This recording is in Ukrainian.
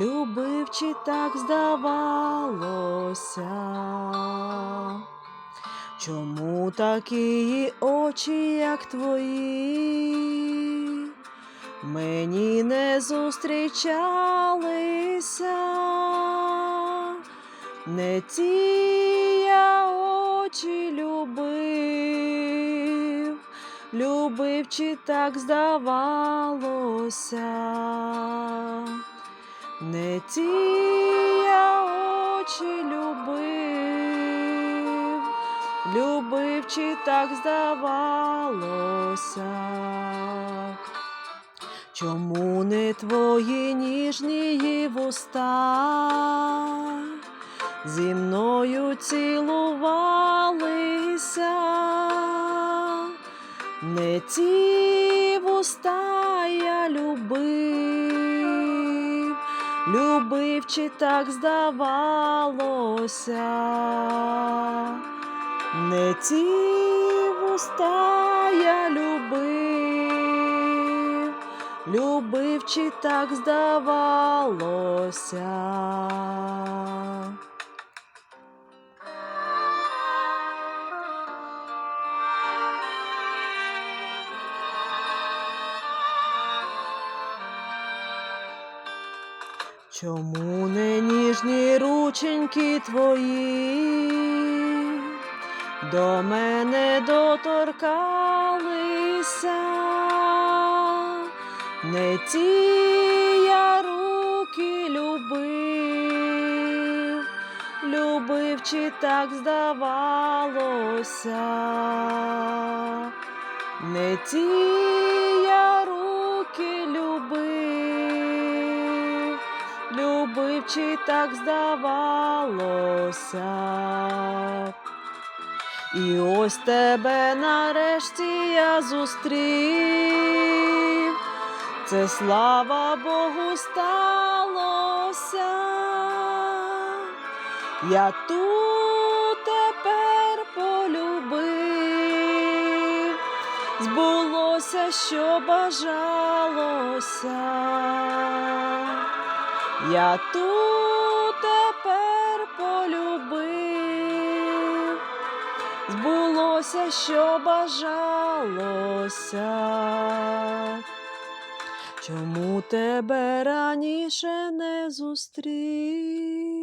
любив чи так здавалося. Чому такі очі, як твої, мені не зустрічалися, не ті я очі любив, любив чи так здавалося, не ті я очі любив, любив чи так здавалося. Чому не твої ніжні вуста зі мною цілувалися? Не ті вуста я любив, любив чи так здавалося, не ті вуста я любив, любив чи так здавалося. Чому не ніжні рученьки твої? До мене доторкалися? Не ті я руки любив, любив чи так здавалося, не ті чи так здавалося. І ось тебе нарешті я зустрів. Це слава Богу сталося. Я тут тепер полюбив, збулося, що бажалося. Я тут збулося, що бажалося. Чому тебе раніше не зустрів?